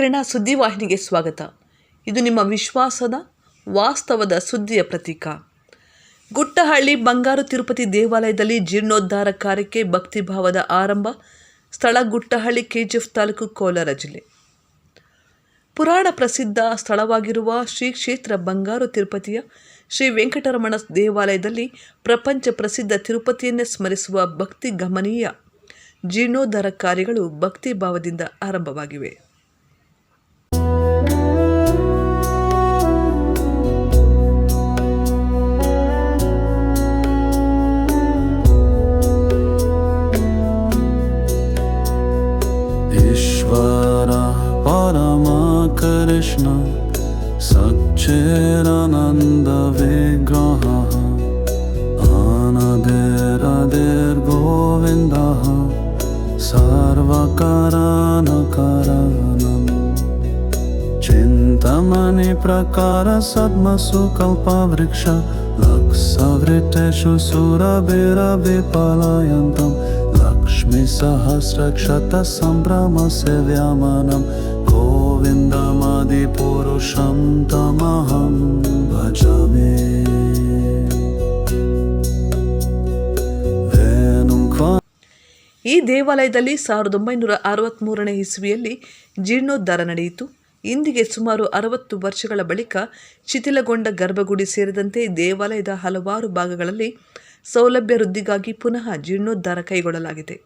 ಮೂಡಲಕಿರಣ ಸುದ್ದಿವಾಹಿನಿಗೆ ಸ್ವಾಗತ. ಇದು ನಿಮ್ಮ ವಿಶ್ವಾಸದ, ವಾಸ್ತವದ ಸುದ್ದಿಯ ಪ್ರತೀಕ. ಗುಟ್ಟಹಳ್ಳಿ ಬಂಗಾರು ತಿರುಪತಿ ದೇವಾಲಯದಲ್ಲಿ ಜೀರ್ಣೋದ್ಧಾರ ಕಾರ್ಯಕ್ಕೆ ಭಕ್ತಿಭಾವದ ಆರಂಭ, ಸ್ಥಳ ಗುಟ್ಟಹಳ್ಳಿ ಕೆಜಿಎಫ್ ತಾಲೂಕು ಕೋಲಾರ ಜಿಲ್ಲೆ. ಪುರಾಣ ಪ್ರಸಿದ್ಧ ಸ್ಥಳವಾಗಿರುವ ಶ್ರೀ ಕ್ಷೇತ್ರ ಬಂಗಾರು ತಿರುಪತಿಯ ಶ್ರೀ ವೆಂಕಟರಮಣ ದೇವಾಲಯದಲ್ಲಿ ಪ್ರಪಂಚ ಪ್ರಸಿದ್ಧ ತಿರುಪತಿಯನ್ನೇ ಸ್ಮರಿಸುವ ಭಕ್ತಿ ಗಮನೀಯ ಜೀರ್ಣೋದ್ಧಾರ ಕಾರ್ಯಗಳು ಭಕ್ತಿ ಭಾವದಿಂದ ಆರಂಭವಾಗಿವೆ. सद्मसुकल्पवृक्ष लक्सवृत्तेषु सुरभिरविपलायन्तं लक्ष्मीसहस्रक्षतसम्भ्रमस्य व्यामनं गोविन्दमदिपुरुषं तमहं भजामि वेणुं क्व ಈ ದೇವಾಲಯದಲ್ಲಿ ಸಾವಿರದ ಒಂಬೈನೂರ ಅರವತ್ತ್ಮೂರನೇ ಇಸ್ವಿಯಲ್ಲಿ ಜೀರ್ಣೋದ್ಧಾರ ನಡೆಯಿತು ಇಂದಿಗೆ ಸುಮಾರು ಅರವತ್ತು ವರ್ಷಗಳ ಬಳಿಕ ಶಿಥಿಲಗೊಂಡ ಗರ್ಭಗುಡಿ ಸೇರಿದಂತೆ ದೇವಾಲಯದ ಹಲವಾರು ಭಾಗಗಳಲ್ಲಿ ಸೌಲಭ್ಯ ವೃದ್ಧಿಗಾಗಿ ಪುನಃ ಜೀರ್ಣೋದ್ಧಾರ ಕೈಗೊಳ್ಳಲಾಗಿದೆ.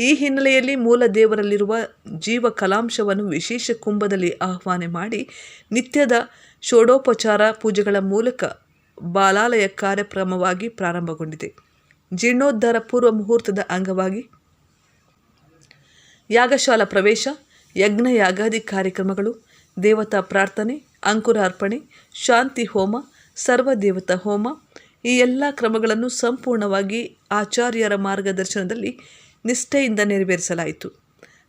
ಈ ಹಿನ್ನೆಲೆಯಲ್ಲಿ ಮೂಲ ದೇವರಲ್ಲಿರುವ ಜೀವ ಕಲಾಂಶವನ್ನು ವಿಶೇಷ ಕುಂಭದಲ್ಲಿ ಆಹ್ವಾನ ಮಾಡಿ ನಿತ್ಯದ ಷೋಡೋಪಚಾರ ಪೂಜೆಗಳ ಮೂಲಕ ಬಾಲಾಲಯ ಕಾರ್ಯಕ್ರಮವಾಗಿ ಪ್ರಾರಂಭಗೊಂಡಿದೆ. ಜೀರ್ಣೋದ್ಧಾರ ಪೂರ್ವ ಮುಹೂರ್ತದ ಅಂಗವಾಗಿ ಯಾಗಶಾಲಾ ಪ್ರವೇಶ ಯಜ್ಞ ಯಾಗಾದಿ ಕಾರ್ಯಕ್ರಮಗಳು, ದೇವತಾ ಪ್ರಾರ್ಥನೆ ಅಂಕುರಾರ್ಪಣೆ ಶಾಂತಿ ಹೋಮ ಸರ್ವದೇವತಾ ಹೋಮ, ಈ ಎಲ್ಲ ಕ್ರಮಗಳನ್ನು ಸಂಪೂರ್ಣವಾಗಿ ಆಚಾರ್ಯರ ಮಾರ್ಗದರ್ಶನದಲ್ಲಿ ನಿಷ್ಠೆಯಿಂದ ನೆರವೇರಿಸಲಾಯಿತು.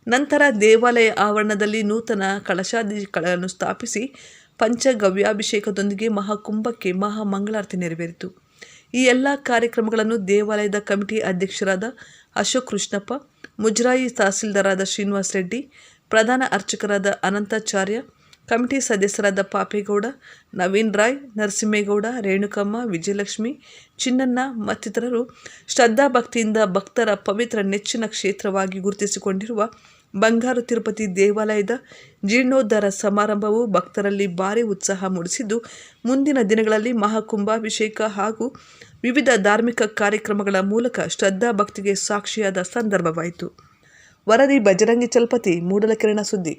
ನಂತರ ದೇವಾಲಯ ಆವರಣದಲ್ಲಿ ನೂತನ ಕಳಶಾದಿಗಳನ್ನು ಸ್ಥಾಪಿಸಿ ಪಂಚಗವ್ಯಾಭಿಷೇಕದೊಂದಿಗೆ ಮಹಾಕುಂಭಕ್ಕೆ ಮಹಾಮಂಗಳಾರತಿ ನೆರವೇರಿತು. ಈ ಎಲ್ಲ ಕಾರ್ಯಕ್ರಮಗಳನ್ನು ದೇವಾಲಯದ ಕಮಿಟಿ ಅಧ್ಯಕ್ಷರಾದ ಅಶೋಕ್ ಕೃಷ್ಣಪ್ಪ ಮುಜರಾಯಿ ತಹಸೀಲ್ದಾರಾದ ಶ್ರೀನಿವಾಸ್ ರೆಡ್ಡಿ ಪ್ರಧಾನ ಅರ್ಚಕರಾದ ಅನಂತಾಚಾರ್ಯ, ಕಮಿಟಿ ಸದಸ್ಯರಾದ ಪಾಪೇಗೌಡ, ನವೀನ್ ರಾಯ್, ನರಸಿಂಹೇಗೌಡ, ರೇಣುಕಮ್ಮ, ವಿಜಯಲಕ್ಷ್ಮಿ, ಚಿನ್ನಣ್ಣ ಮತ್ತಿತರರು ಶ್ರದ್ಧಾಭಕ್ತಿಯಿಂದ ಭಕ್ತರ ಪವಿತ್ರ ನೆಚ್ಚಿನ ಕ್ಷೇತ್ರವಾಗಿ ಗುರುತಿಸಿಕೊಂಡಿರುವ ಬಂಗಾರು ತಿರುಪತಿ ದೇವಾಲಯದ ಜೀರ್ಣೋದ್ಧಾರ ಸಮಾರಂಭವು ಭಕ್ತರಲ್ಲಿ ಭಾರಿ ಉತ್ಸಾಹ ಮೂಡಿಸಿದ್ದು, ಮುಂದಿನ ದಿನಗಳಲ್ಲಿ ಮಹಾಕುಂಭಾಭಿಷೇಕ ಹಾಗೂ ವಿವಿಧ ಧಾರ್ಮಿಕ ಕಾರ್ಯಕ್ರಮಗಳ ಮೂಲಕ ಶ್ರದ್ಧಾಭಕ್ತಿಗೆ ಸಾಕ್ಷಿಯಾದ ಸಂದರ್ಭವಾಯಿತು. ವರದಿ ಬಜರಂಗಿ ಚಲಪತಿ ಮೂಡಲಕಿರಣ ಸುದ್ದಿ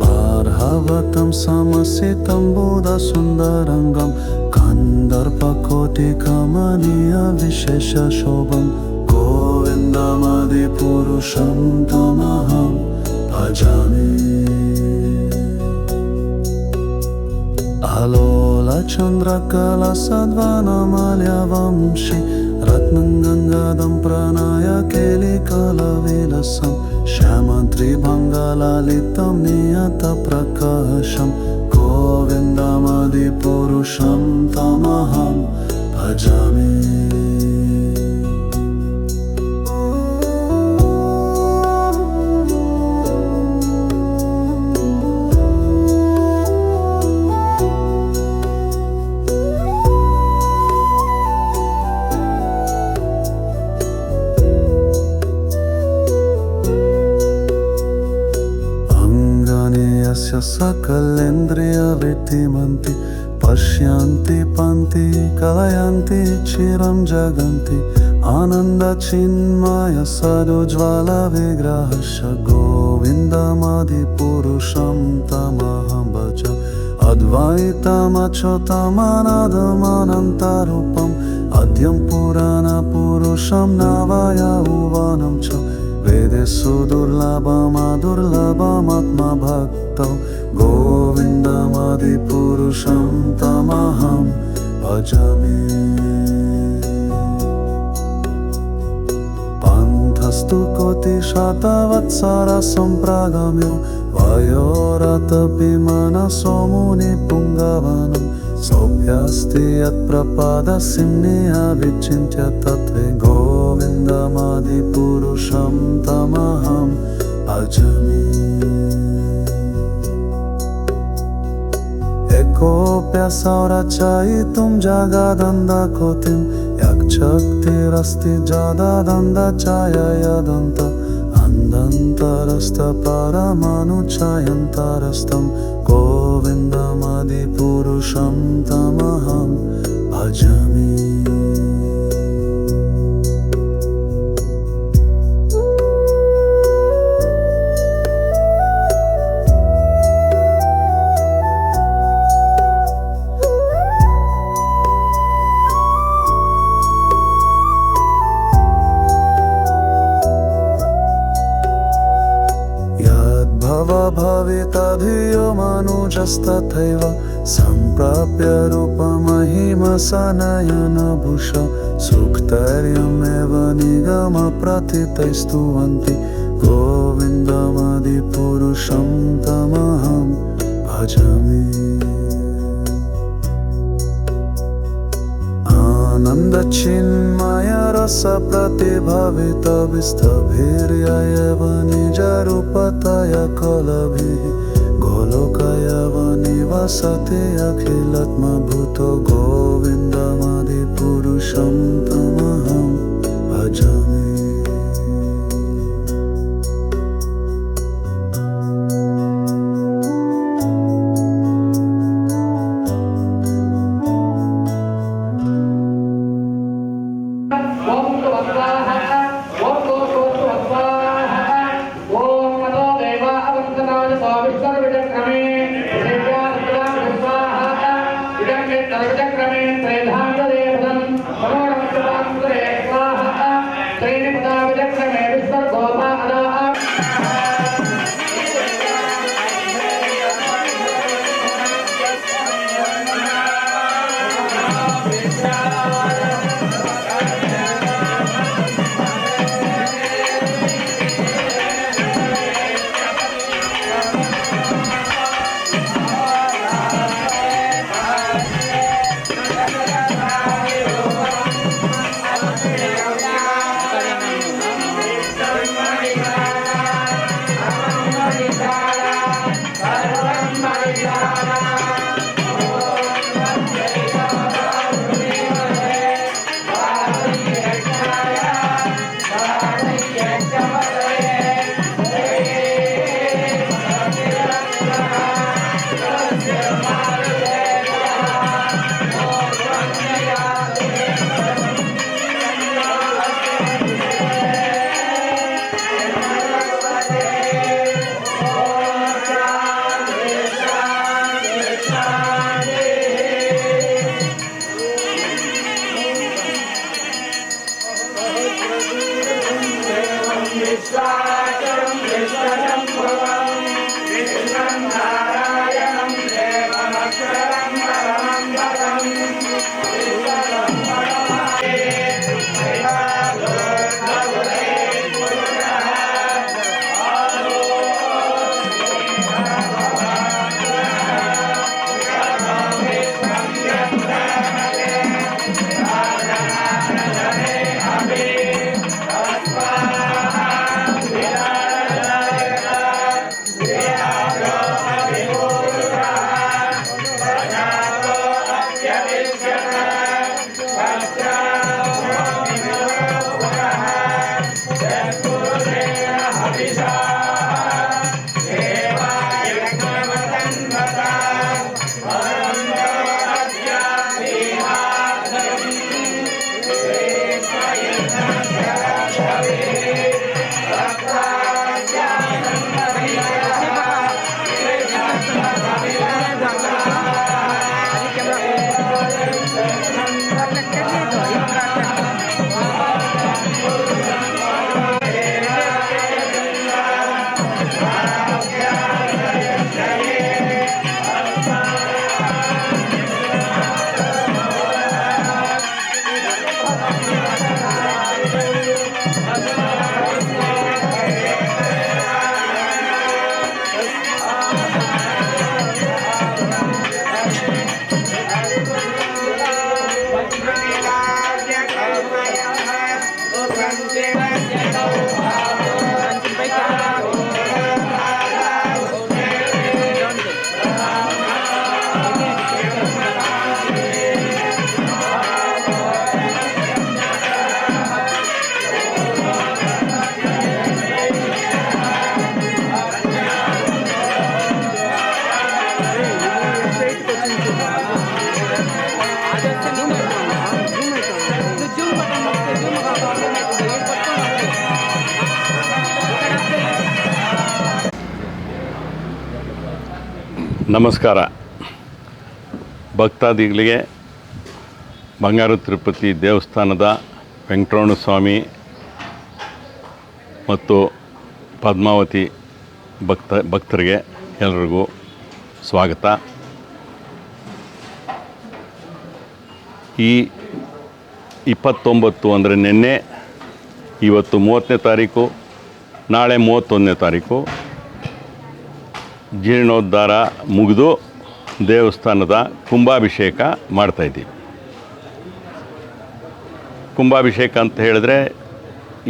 భార్హవతం సమసితం బోధ సుందరంగం కందర్పకోటి కమనీయ విశేష శోభం గోవిందమది పురుషం తమహం భజామి. అలోల చంద్రకల సద్వనమల్య रत्नगङ्गदं प्रणाय केलिकलविलसं। श्यामत्रिभङ्गललितं नियतप्रकाशं गोविन्दमदिपुरुषं तमहं भजामि पश्यन्ति पन्ति कलयन्ति चिरं जगन्ति। आनन्दचिन्मय सदुज्ज्वलविग्रहस्य गोविन्दमधिपुरुषं तमहं भज अद्वैतमच्युतमनदमनन्तरूपम् अद्यं पुराणपुरुषं नवयौवनं च। वेदे सुदुर्लभमदुर्लभमात्मभक्तौ गोविन्दमदिपुरुषं तमहं भजामि। पन्थस्तु मनसो मुनिपुङ्गवनं सौभ्यस्ति यत्प्रपादसिंहे अविचिन्त्य तत्त्वे गोविन्द गोविन्दमादिपुरुषं तमहं भजामि एकोऽप्यसौरचयितुं जगदन्धकोतिं यक्षक्तिरस्ति जददन्धचाययदन्त अन्दन्तरस्तपरमनुचायन्तरस्तं गोविन्दमदिपुरुषं तमहं भजामि मनुजस्तथैव सम्प्राप्य रूपमहिमसनयनभूष सुक्तर्यमेव निगमप्रथितैस्तुवन्ति गोविन्दमदिपुरुषं तमहं भजामि। आनन्दचिन्मय रसप्रतिभवितविस्तभिर्ययव निजरूपतय कलभिः లోకయవని వసతి అఖిలత్మభూతో గోవిందమది పురుషం తమహం ನಮಸ್ಕಾರ. ಭಕ್ತಾದಿಗಳಿಗೆ ಬಂಗಾರ ತಿರುಪತಿ ದೇವಸ್ಥಾನದ ವೆಂಕಟರಮಣ ಸ್ವಾಮಿ ಮತ್ತು ಪದ್ಮಾವತಿ ಭಕ್ತ, ಭಕ್ತರಿಗೆ ಎಲ್ರಿಗೂ ಸ್ವಾಗತ. ಈ ಇಪ್ಪತ್ತೊಂಬತ್ತು ಅಂದರೆ ನಿನ್ನೆ, ಇವತ್ತು ಮೂವತ್ತನೇ ತಾರೀಕು, ನಾಳೆ ಮೂವತ್ತೊಂದನೇ ತಾರೀಕು. ಜೀರ್ಣೋದ್ಧಾರ ಮುಗಿದು ದೇವಸ್ಥಾನದ ಕುಂಭಾಭಿಷೇಕ ಮಾಡ್ತಾಯಿದ್ದೀವಿ ಕುಂಭಾಭಿಷೇಕ ಅಂತ ಹೇಳಿದ್ರೆ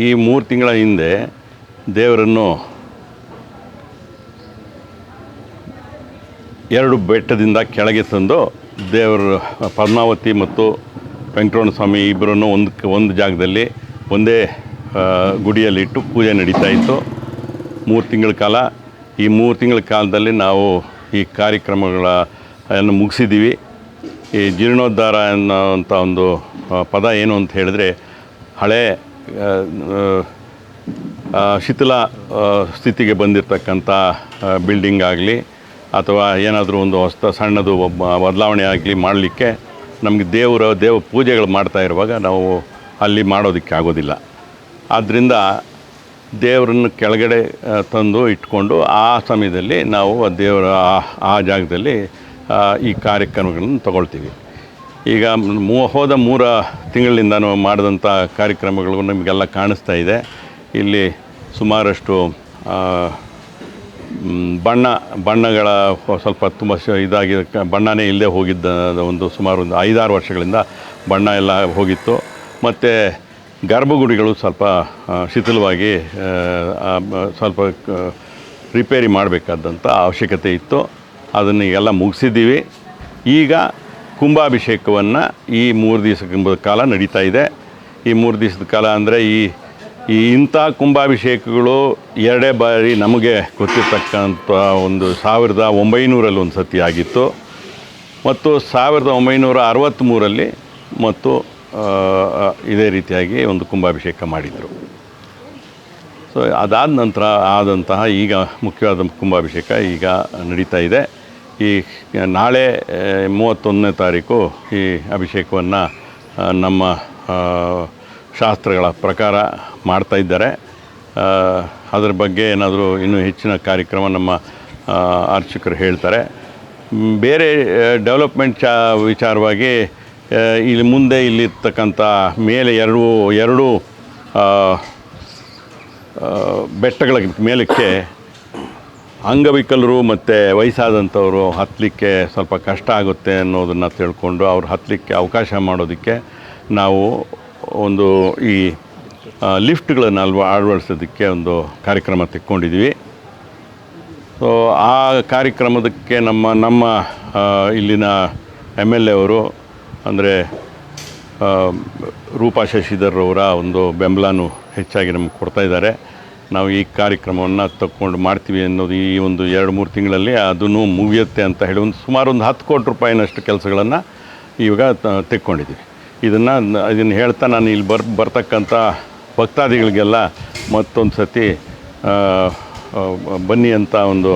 ಈ ಮೂರು ತಿಂಗಳ ಹಿಂದೆ ದೇವರನ್ನು ಎರಡು ಬೆಟ್ಟದಿಂದ ಕೆಳಗೆ ತಂದು ದೇವರು ಪದ್ಮಾವತಿ ಮತ್ತು ವೆಂಕಟರಮಣ ಸ್ವಾಮಿ ಇಬ್ಬರನ್ನು ಒಂದು ಒಂದು ಜಾಗದಲ್ಲಿ ಒಂದೇ ಗುಡಿಯಲ್ಲಿಟ್ಟು ಪೂಜೆ ನಡೀತಾ ಇತ್ತು. ಮೂರು ತಿಂಗಳ ಕಾಲ ಈ ಮೂರು ತಿಂಗಳ ಕಾಲದಲ್ಲಿ ನಾವು ಈ ಕಾರ್ಯಕ್ರಮಗಳನ್ನು ಮುಗಿಸಿದ್ದೀವಿ. ಈ ಜೀರ್ಣೋದ್ಧಾರ ಅನ್ನೋವಂಥ ಒಂದು ಪದ ಏನು ಅಂತ ಹೇಳಿದ್ರೆ, ಹಳೆ ಶಿಥಿಲ ಸ್ಥಿತಿಗೆ ಬಂದಿರತಕ್ಕಂಥ ಬಿಲ್ಡಿಂಗ್ ಆಗಲಿ, ಅಥವಾ ಏನಾದರೂ ಒಂದು ಹೊಸ ಸಣ್ಣದು ಬದಲಾವಣೆ ಆಗಲಿ ಮಾಡಲಿಕ್ಕೆ ನಮಗೆ ದೇವರ, ದೇವ ಪೂಜೆಗಳು ಮಾಡ್ತಾ ಇರುವಾಗ ನಾವು ಅಲ್ಲಿ ಮಾಡೋದಕ್ಕೆ ಆಗೋದಿಲ್ಲ. ಆದ್ದರಿಂದ ದೇವರನ್ನು ಕೆಳಗಡೆ ತಂದು ಇಟ್ಕೊಂಡು ಆ ಸಮಯದಲ್ಲಿ ನಾವು ದೇವರ, ಆ- ಜಾಗದಲ್ಲಿ ಈ ಕಾರ್ಯಕ್ರಮಗಳನ್ನು ತಗೊಳ್ತೀವಿ. ಈಗ ಮೂ, ಹೋದ ಮೂರ ತಿಂಗಳಿಂದ ನಾವು ಮಾಡಿದಂಥ ಕಾರ್ಯಕ್ರಮಗಳು ನಮಗೆಲ್ಲ ಕಾಣಿಸ್ತಾ ಇದೆ. ಇಲ್ಲಿ ಸುಮಾರಷ್ಟು ಬಣ್ಣ, ಬಣ್ಣಗಳ ಸ್ವಲ್ಪ ತುಂಬ ಇದಾಗಿ, ಬಣ್ಣನೇ ಇಲ್ಲದೆ ಹೋಗಿದ್ದ ಒಂದು ಸುಮಾರು ಒಂದು ಐದಾರು ವರ್ಷಗಳಿಂದ ಬಣ್ಣ ಎಲ್ಲ ಹೋಗಿತ್ತು. ಮತ್ತು ಗರ್ಭಗುಡಿಗಳು ಸ್ವಲ್ಪ ಶಿಥಿಲವಾಗಿ ಸ್ವಲ್ಪ ರಿಪೇರಿ ಮಾಡಬೇಕಾದಂಥ ಅವಶ್ಯಕತೆ ಇತ್ತು. ಅದನ್ನು ಎಲ್ಲ ಮುಗಿಸಿದ್ದೀವಿ. ಈಗ ಕುಂಭಾಭಿಷೇಕವನ್ನು ಈ ಮೂರು ದಿವಸ ಕಾಲ ನಡೀತಾ ಇದೆ. ಈ ಮೂರು ದಿವಸದ ಕಾಲ ಅಂದರೆ ಈ ಈ ಇಂಥ ಕುಂಭಾಭಿಷೇಕಗಳು ಎರಡೇ ಬಾರಿ ನಮಗೆ ಗೊತ್ತಿರ್ತಕ್ಕಂಥ ಒಂದು ಸಾವಿರದ ಒಂಬೈನೂರಲ್ಲಿ ಒಂದು ಸತಿ ಆಗಿತ್ತು. ಮತ್ತು ಸಾವಿರದ ಒಂಬೈನೂರ ಅರವತ್ತ್ಮೂರಲ್ಲಿ ಮತ್ತು ಇದೇ ರೀತಿಯಾಗಿ ಒಂದು ಕುಂಭಾಭಿಷೇಕ ಮಾಡಿದರು. ಸೊ ಅದಾದ ನಂತರ ಆದಂತಹ ಈಗ ಮುಖ್ಯವಾದ ಕುಂಭಾಭಿಷೇಕ ಈಗ ನಡೀತಾ ಇದೆ. ಈ ನಾಳೆ ಮೂವತ್ತೊಂದನೇ ತಾರೀಕು ಈ ಅಭಿಷೇಕವನ್ನು ನಮ್ಮ ಶಾಸ್ತ್ರಗಳ ಪ್ರಕಾರ ಮಾಡ್ತಾ ಇದ್ದಾರೆ. ಅದರ ಬಗ್ಗೆ ಏನಾದರೂ ಇನ್ನೂ ಹೆಚ್ಚಿನ ಕಾರ್ಯಕ್ರಮ ನಮ್ಮ ಅರ್ಚಕರು ಹೇಳ್ತಾರೆ. ಬೇರೆ ಡೆವಲಪ್ಮೆಂಟ್ ಚ, ವಿಚಾರವಾಗಿ ಇಲ್ಲಿ ಮುಂದೆ ಇಲ್ಲಿರ್ತಕ್ಕಂಥ ಮೇಲೆ ಎರಡು ಎರಡು ಬೆಟ್ಟಗಳ ಮೇಲಕ್ಕೆ ಅಂಗವಿಕಲರು ಮತ್ತು ವಯಸ್ಸಾದಂಥವರು ಹತ್ತಲಿಕ್ಕೆ ಸ್ವಲ್ಪ ಕಷ್ಟ ಆಗುತ್ತೆ ಅನ್ನೋದನ್ನು ತಿಳ್ಕೊಂಡು ಅವ್ರು ಹತ್ತಲಿಕ್ಕೆ ಅವಕಾಶ ಮಾಡೋದಕ್ಕೆ ನಾವು ಒಂದು ಈ ಲಿಫ್ಟ್ಗಳನ್ನು ಅಲ್ವ ಅಳವಡಿಸೋದಕ್ಕೆ ಒಂದು ಕಾರ್ಯಕ್ರಮ ತೆಕ್ಕೊಂಡಿದ್ವಿ ಸೊ ಆ ಕಾರ್ಯಕ್ರಮದಕ್ಕೆ ನಮ್ಮ ನಮ್ಮ ಇಲ್ಲಿನ ಎಂ ಎಲ್ ಎ ಅವರು ಅಂದರೆ ರೂಪಾ ಶಶಿಧರ್ ಅವರ ಒಂದು ಬೆಂಬಲನೂ ಹೆಚ್ಚಾಗಿ ನಮ್ಗೆ ಕೊಡ್ತಾ ಇದ್ದಾರೆ. ನಾವು ಈ ಕಾರ್ಯಕ್ರಮವನ್ನು ತಕ್ಕೊಂಡು ಮಾಡ್ತೀವಿ ಅನ್ನೋದು ಈ ಒಂದು ಎರಡು ಮೂರು ತಿಂಗಳಲ್ಲಿ ಅದನ್ನು ಮುಗಿಯುತ್ತೆ ಅಂತ ಹೇಳಿ ಒಂದು ಸುಮಾರು ಒಂದು ಹತ್ತು ಕೋಟಿ ರೂಪಾಯಿನಷ್ಟು ಕೆಲಸಗಳನ್ನು ಇವಾಗ ತೆಕ್ಕೊಂಡಿದ್ದೀವಿ. ಇದನ್ನು ಇದನ್ನು ಹೇಳ್ತಾ ನಾನು ಇಲ್ಲಿ ಬರ್, ಬರ್ತಕ್ಕಂಥ ಭಕ್ತಾದಿಗಳಿಗೆಲ್ಲ ಮತ್ತೊಂದು ಸತಿ ಬನ್ನಿ ಅಂತ ಒಂದು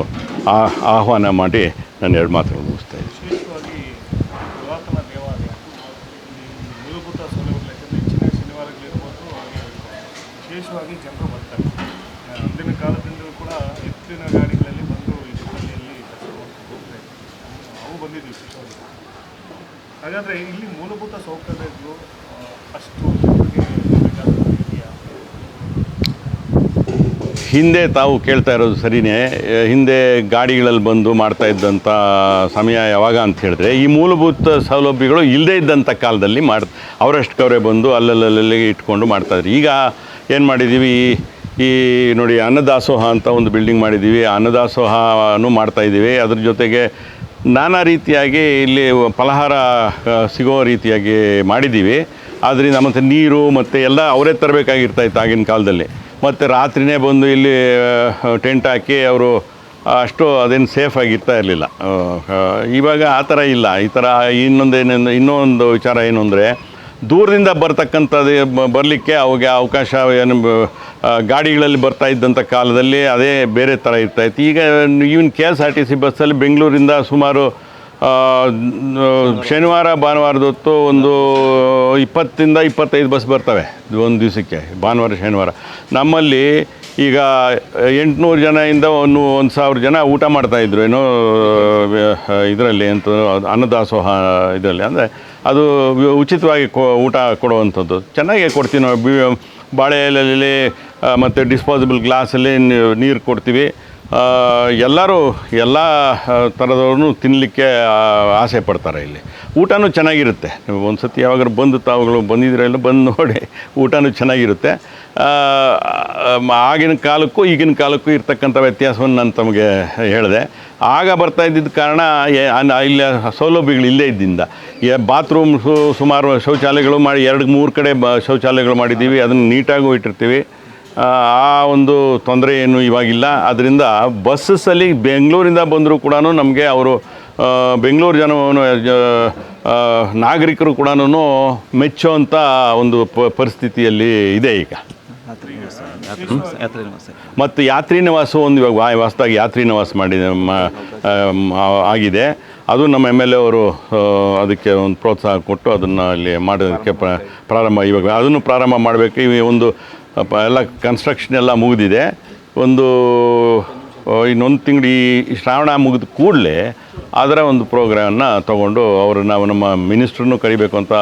ಆಹ್ವಾನ ಮಾಡಿ ನಾನು ಎರಡು ಮಾತುಗಳು ಮುಗಿಸ್ತಾ ಇದ್ದೀನಿ ವಿಶೇಷವಾಗಿ ಪುರಾತನ ದೇವಾಲಯ ಇಲ್ಲಿ ಮೂಲಭೂತ ಸೌಲಭ್ಯಗಳು ಯಾಕಂದರೆ ಹೆಚ್ಚಿನ ಶನಿವಾರಗಳಿರ್ಬೋದು ಹಾಗೆ ವಿಶೇಷವಾಗಿ ಜನರು ಬರ್ತಾರೆ ಆ, ಅಂದಿನ ಕಾಲದಿಂದಲೂ ಕೂಡ ಎತ್ತಿನ ಗಾಡಿಗಳಲ್ಲಿ ಬಂದು ಹೋಗ್ತಾ ನಾವು ಬಂದಿದ್ವಿ ಹಾಗಾದರೆ ಇಲ್ಲಿ ಮೂಲಭೂತ ಸೌಕರ್ಯಗಳು ಅಷ್ಟು ಹಿಂದೆ ತಾವು ಕೇಳ್ತಾ ಇರೋದು ಸರಿನೇ. ಹಿಂದೆ ಗಾಡಿಗಳಲ್ಲಿ ಬಂದು ಮಾಡ್ತಾ ಇದ್ದಂಥ ಸಮಯ ಯಾವಾಗ ಅಂತ ಹೇಳಿದ್ರೆ, ಈ ಮೂಲಭೂತ ಸೌಲಭ್ಯಗಳು ಇಲ್ಲದೇ ಇದ್ದಂಥ ಕಾಲದಲ್ಲಿ ಮಾಡಿ ಅವರಷ್ಟಕ್ಕವರೇ ಬಂದು ಅಲ್ಲಲ್ಲಲ್ಲಿ ಇಟ್ಕೊಂಡು ಮಾಡ್ತಾಯಿದ್ರು ಈಗ ಏನು ಮಾಡಿದ್ದೀವಿ ಈ- ನೋಡಿ ಅನ್ನದಾಸೋಹ ಅಂತ ಒಂದು ಬಿಲ್ಡಿಂಗ್ ಮಾಡಿದ್ದೀವಿ. ಅನ್ನದಾಸೋಹನೂ ಮಾಡ್ತಾಯಿದ್ದೀವಿ ಅದ್ರ ಜೊತೆಗೆ ನಾನಾ ರೀತಿಯಾಗಿ ಇಲ್ಲಿ ಫಲಹಾರ ಸಿಗೋ ರೀತಿಯಾಗಿ ಮಾಡಿದ್ದೀವಿ. ಆದ್ದರಿಂದ ಮತ್ತು ನೀರು ಮತ್ತು ಎಲ್ಲ ಅವರೇ ತರಬೇಕಾಗಿರ್ತಾಯಿತ್ತು ಆಗಿನ ಕಾಲದಲ್ಲಿ. ಮತ್ತು ರಾತ್ರಿನೇ ಬಂದು ಇಲ್ಲಿ ಟೆಂಟ್ ಹಾಕಿ ಅವರು ಅಷ್ಟು ಅದೇನು ಸೇಫ್ ಆಗಿರ್ತಾ ಇರಲಿಲ್ಲ. ಇವಾಗ ಆ ಥರ ಇಲ್ಲ. ಈ ಥರ ಇನ್ನೊಂದೇನು ಇನ್ನೊಂದು ವಿಚಾರ ಏನು ಅಂದರೆ ದೂರದಿಂದ ಬರ್ತಕ್ಕಂಥದ್ದು ಬರಲಿಕ್ಕೆ ಅವಾಗ ಅವಕಾಶ ಏನು ಗಾಡಿಗಳಲ್ಲಿ ಬರ್ತಾ ಇದ್ದಂಥ ಕಾಲದಲ್ಲಿ ಅದೇ ಬೇರೆ ಥರ ಇರ್ತಾಯಿತ್ತು. ಈಗ even K S R T C ಬಸ್ಸಲ್ಲಿ ಬೆಂಗಳೂರಿಂದ ಸುಮಾರು ಶನಿವಾರ, ಭಾನುವಾರದ ಹೊತ್ತು ಒಂದು ಇಪ್ಪತ್ತಿಂದ ಇಪ್ಪತ್ತೈದು ಬಸ್ ಬರ್ತವೆ ಒಂದು ದಿವಸಕ್ಕೆ, ಭಾನುವಾರ, ಶನಿವಾರ. ನಮ್ಮಲ್ಲಿ ಈಗ ಎಂಟುನೂರು ಜನದಿಂದ ಒಂದು ಒಂದು ಸಾವಿರ ಜನ ಊಟ ಮಾಡ್ತಾಯಿದ್ರು ಏನೋ ಇದರಲ್ಲಿ ಅಂತ, ಅನ್ನದಾಸೋಹ ಇದರಲ್ಲಿ. ಅಂದರೆ ಅದು ಉಚಿತವಾಗಿ ಕೊ, ಊಟ ಕೊಡುವಂಥದ್ದು. ಚೆನ್ನಾಗೇ ಕೊಡ್ತೀವಿ ನಾವು. ಬಾಳೆ ಎಲೆಯಲ್ಲಿ ಮತ್ತು ಡಿಸ್ಪೋಸಬಲ್ ಗ್ಲಾಸಲ್ಲಿ ನೀರು ಕೊಡ್ತೀವಿ. ಎಲ್ಲರೂ ಎಲ್ಲ ಥರದವ್ರು ತಿನ್ನಲಿಕ್ಕೆ ಆಸೆ ಪಡ್ತಾರೆ ಇಲ್ಲಿ. ಊಟನೂ ಚೆನ್ನಾಗಿರುತ್ತೆ. ನೀವು ಒಂದು ಸತಿ ಯಾವಾಗಾದ್ರೂ ಬಂದು ತಾವುಗಳು ಬಂದಿದ್ದೀರಲ್ಲ ಬಂದು ನೋಡಿ, ಊಟನೂ ಚೆನ್ನಾಗಿರುತ್ತೆ. ಆಗಿನ ಕಾಲಕ್ಕೂ ಈಗಿನ ಕಾಲಕ್ಕೂ ಇರ್ತಕ್ಕಂಥ ವ್ಯತ್ಯಾಸವನ್ನು ನಾನು ತಮಗೆ ಹೇಳಿದೆ. ಆಗ ಬರ್ತಾ ಇದ್ದಿದ್ದ ಕಾರಣ ಇಲ್ಲಿ, ಸೌಲಭ್ಯಗಳು ಇಲ್ಲೇ ಇದ್ದಿಂದ. ಬಾತ್ರೂಮ್ ಸುಮಾರು ಶೌಚಾಲಯಗಳು ಮಾಡಿ, ಎರಡು, ಮೂರು ಕಡೆ ಬ, ಶೌಚಾಲಯಗಳು ಮಾಡಿದ್ದೀವಿ, ಅದನ್ನು ನೀಟಾಗೂ ಇಟ್ಟಿರ್ತೀವಿ. ಆ ಒಂದು ತೊಂದರೆ ಏನು ಇವಾಗಿಲ್ಲ. ಅದರಿಂದ ಬಸ್ಸಲ್ಲಿ ಬೆಂಗಳೂರಿಂದ ಬಂದರೂ ಕೂಡ ನಮಗೆ ಅವರು ಬೆಂಗಳೂರು ಜನವನ್ನು ನಾಗರಿಕರು ಕೂಡ ಮೆಚ್ಚುವಂಥ ಒಂದು ಪರಿಸ್ಥಿತಿಯಲ್ಲಿ ಇದೆ ಈಗ. ಮತ್ತು ಯಾತ್ರಿ ನಿವಾಸ ಒಂದು ಇವಾಗ ಹೊಸದಾಗಿ ಯಾತ್ರಿ ನಿವಾಸ ಮಾಡಿದೆ ಆಗಿದೆ. ಅದು ನಮ್ಮ ಎಂ ಎಲ್ ಎ ಅವರು ಅದಕ್ಕೆ ಒಂದು ಪ್ರೋತ್ಸಾಹ ಕೊಟ್ಟು ಅದನ್ನು ಅಲ್ಲಿ ಮಾಡೋದಕ್ಕೆ ಪ್ರ- ಪ್ರಾರಂಭ ಇವಾಗ ಅದನ್ನು ಪ್ರಾರಂಭ ಮಾಡಬೇಕು. ಈ ಒಂದು ಎಲ್ಲ ಕನ್ಸ್ಟ್ರಕ್ಷನ್ ಎಲ್ಲ ಮುಗಿದಿದೆ. ಒಂದು ಇನ್ನೊಂದು ತಿಂಗಳು ಈ ಶ್ರಾವಣ ಮುಗಿದ ಕೂಡಲೇ ಅದರ ಒಂದು ಪ್ರೋಗ್ರಾಮನ್ನು ತೊಗೊಂಡು ಅವರು ನಾವು ನಮ್ಮ ಮಿನಿಸ್ಟ್ರನ್ನು ಕರಿಬೇಕು ಅಂತ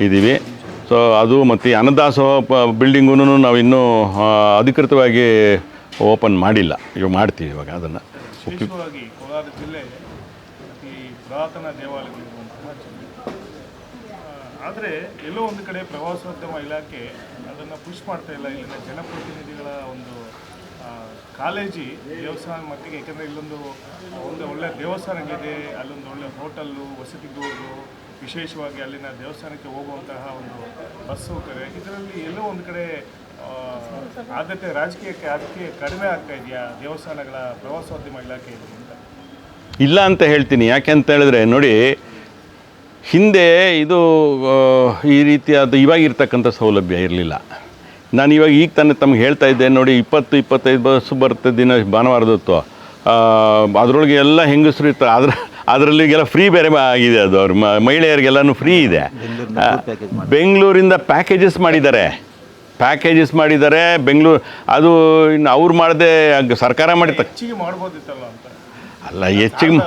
ಇದ್ದೀವಿ. ಸೊ ಅದು ಮತ್ತು ಈ ಅನ್ನದಾಸೋಹ ಪ ಬಿಲ್ಡಿಂಗೂ ನಾವು ಇನ್ನೂ ಅಧಿಕೃತವಾಗಿ ಓಪನ್ ಮಾಡಿಲ್ಲ. ಇವಾಗ ಮಾಡ್ತೀವಿ ಇವಾಗ ಅದನ್ನು. ವಿಶೇಷವಾಗಿ ಕೋಲಾರ ಜಿಲ್ಲೆ ಅತಿ ಪುರಾತನ ದೇವಾಲಯಗಳಿರುವಂತಹ ಆದರೆ ಎಲ್ಲೋ ಒಂದು ಕಡೆ ಪ್ರವಾಸೋದ್ಯಮ ಇಲಾಖೆ ಅದನ್ನು ಪುಷ್ ಮಾಡ್ತಾ ಇಲ್ಲ. ಇಲ್ಲಿನ ಜನಪ್ರತಿನಿಧಿಗಳ ಒಂದು ಕಾಲೇಜಿ ದೇವಸ್ಥಾನ ಮಟ್ಟಿಗೆ, ಏಕೆಂದರೆ ಇಲ್ಲೊಂದು ಒಂದು ಒಳ್ಳೆ ದೇವಸ್ಥಾನಗಳಿದೆ. ಅಲ್ಲೊಂದು ಒಳ್ಳೆ ಹೋಟಲ್ಲು, ವಸತಿ ಗೃಹಗಳು ವಿಶೇಷವಾಗಿ ಅಲ್ಲಿನ ದೇವಸ್ಥಾನಕ್ಕೆ ಹೋಗುವಂತಹ ಒಂದು ಬಸ್ ಸೌಕರ್ಯ. ಇದರಲ್ಲಿ ಎಲ್ಲೋ ಒಂದು ಕಡೆ ಆದ್ಯತೆ, ರಾಜಕೀಯಕ್ಕೆ ಅದಕ್ಕೆ ಕಡಿಮೆ ಆಗ್ತಾ ಇದೆಯಾ? ದೇವಸ್ಥಾನಗಳ ಪ್ರವಾಸೋದ್ಯಮ ಅಂತ. ಇಲ್ಲ ಅಂತ ಹೇಳ್ತೀನಿ. ಯಾಕೆ ಅಂತ ಹೇಳಿದ್ರೆ, ನೋಡಿ, ಹಿಂದೆ ಇದು ಈ ರೀತಿಯಾದ ಇವಾಗಿರ್ತಕ್ಕಂಥ ಸೌಲಭ್ಯ ಇರಲಿಲ್ಲ. ನಾನು ಇವಾಗ ಈಗ ತಾನೇ ತಮ್ಗೆ ಹೇಳ್ತಾ ಇದ್ದೆ, ನೋಡಿ, ಇಪ್ಪತ್ತು, ಇಪ್ಪತ್ತೈದು ಬಸ್ ಬರುತ್ತೆ ದಿನ ಭಾನುವಾರದತ್ತು. ಅದರೊಳಗೆ ಎಲ್ಲ ಹೆಂಗಸರು ಇರ್ತಾರೆ. ಅದ್ರ ಅದರಲ್ಲಿ ಈಗೆಲ್ಲ ಫ್ರೀ ಬೇರೆ ಮಾ- ಆಗಿದೆ ಅದು. ಅವ್ರ ಮ- ಮಹಿಳೆಯರಿಗೆಲ್ಲನೂ ಫ್ರೀ ಇದೆ. ಬೆಂಗಳೂರಿಂದ ಪ್ಯಾಕೇಜಸ್ ಮಾಡಿದ್ದಾರೆ. ಪ್ಯಾಕೇಜಸ್ ಮಾಡಿದ್ದಾರೆ. ಬೆಂಗಳೂರು ಅದು ಇನ್ನು ಅವ್ರು ಮಾಡದೆ ಸರ್ಕಾರ ಮಾಡಿ ಹೆಚ್ಚಿಗೆ ಮಾಡ್ಬೋದಿತ್ತಲ್ಲ ಅಂತ. ಅಲ್ಲ ಹೆಚ್ಚಿಗೆ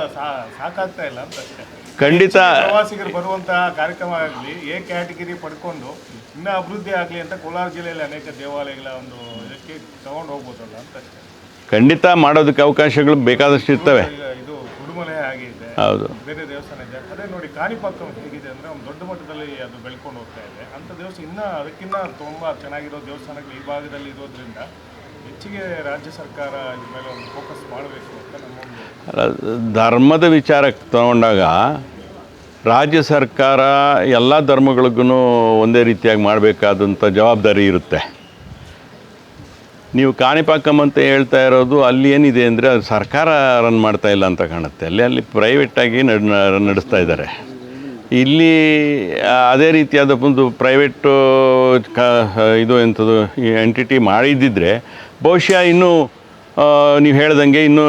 ಖಂಡಿತ ಪ್ರವಾಸಿಗರು ಬರುವಂತಹ ಕಾರ್ಯಕ್ರಮ ಆಗಲಿ ಎ ಕ್ಯಾಟಗಿರಿ ಪಡ್ಕೊಂಡು ಇನ್ನೂ ಅಭಿವೃದ್ಧಿ ಆಗಲಿ ಅಂತ ಕೋಲಾರ ಜಿಲ್ಲೆಯಲ್ಲಿ ಅನೇಕ ದೇವಾಲಯಗಳ ಒಂದು ಇದಕ್ಕೆ ತಗೊಂಡು ಹೋಗ್ಬೋದಲ್ಲ ಅಂತ ಅಷ್ಟೇ. ಖಂಡಿತ ಮಾಡೋದಕ್ಕೆ ಅವಕಾಶಗಳು ಬೇಕಾದಷ್ಟು ಇರ್ತವೆ ಇದು ಗುಡುಮಲೆ ಆಗಿದೆ ಹೌದು. ಬೇರೆ ದೇವಸ್ಥಾನ ಇದೆ. ಅದೇ ನೋಡಿ ಕಾಣಿಪಾಕ ಹೇಗಿದೆ ಅಂದರೆ ಒಂದು ದೊಡ್ಡ ಮಟ್ಟದಲ್ಲಿ ಅದು ಬೆಳ್ಕೊಂಡು ಹೋಗ್ತಾ ಇದೆ. ಅಂಥ ದೇವಸ್ಥಾನ ಇನ್ನೂ ಅದಕ್ಕಿಂತ ತುಂಬ ಚೆನ್ನಾಗಿರೋ ದೇವಸ್ಥಾನಗಳು ಈ ಭಾಗದಲ್ಲಿ ಇರೋದ್ರಿಂದ ಹೆಚ್ಚಿಗೆ ರಾಜ್ಯ ಸರ್ಕಾರ ಇದ್ರ ಮೇಲೆ ಒಂದು ಫೋಕಸ್ ಮಾಡಬೇಕು ಅಂತ ನಮ್ಮ ಧರ್ಮದ ವಿಚಾರಕ್ಕೆ ತಗೊಂಡಾಗ ರಾಜ್ಯ ಸರ್ಕಾರ ಎಲ್ಲ ಧರ್ಮಗಳಿಗೂ ಒಂದೇ ರೀತಿಯಾಗಿ ಮಾಡಬೇಕಾದಂಥ ಜವಾಬ್ದಾರಿ ಇರುತ್ತೆ. ನೀವು ಕಾಣಿಪಾಕಂ ಅಂತ ಹೇಳ್ತಾ ಇರೋದು ಅಲ್ಲಿ ಏನಿದೆ ಅಂದರೆ ಅದು ಸರ್ಕಾರ ರನ್ ಮಾಡ್ತಾ ಇಲ್ಲ ಅಂತ ಕಾಣುತ್ತೆ. ಅಲ್ಲಿ ಅಲ್ಲಿ ಪ್ರೈವೇಟಾಗಿ ನಡ್, ನಡೆಸ್ತಾ ಇದ್ದಾರೆ. ಇಲ್ಲಿ ಅದೇ ರೀತಿಯಾದ ಒಂದು ಪ್ರೈವೇಟು ಕ, ಇದು ಎಂಥದ್ದು ಈ ಎಂಟಿಟಿ ಮಾಡಿದ್ದಿದ್ರೆ ಬಹುಶಃ ಇನ್ನೂ ನೀವು ಹೇಳ್ದಂಗೆ ಇನ್ನೂ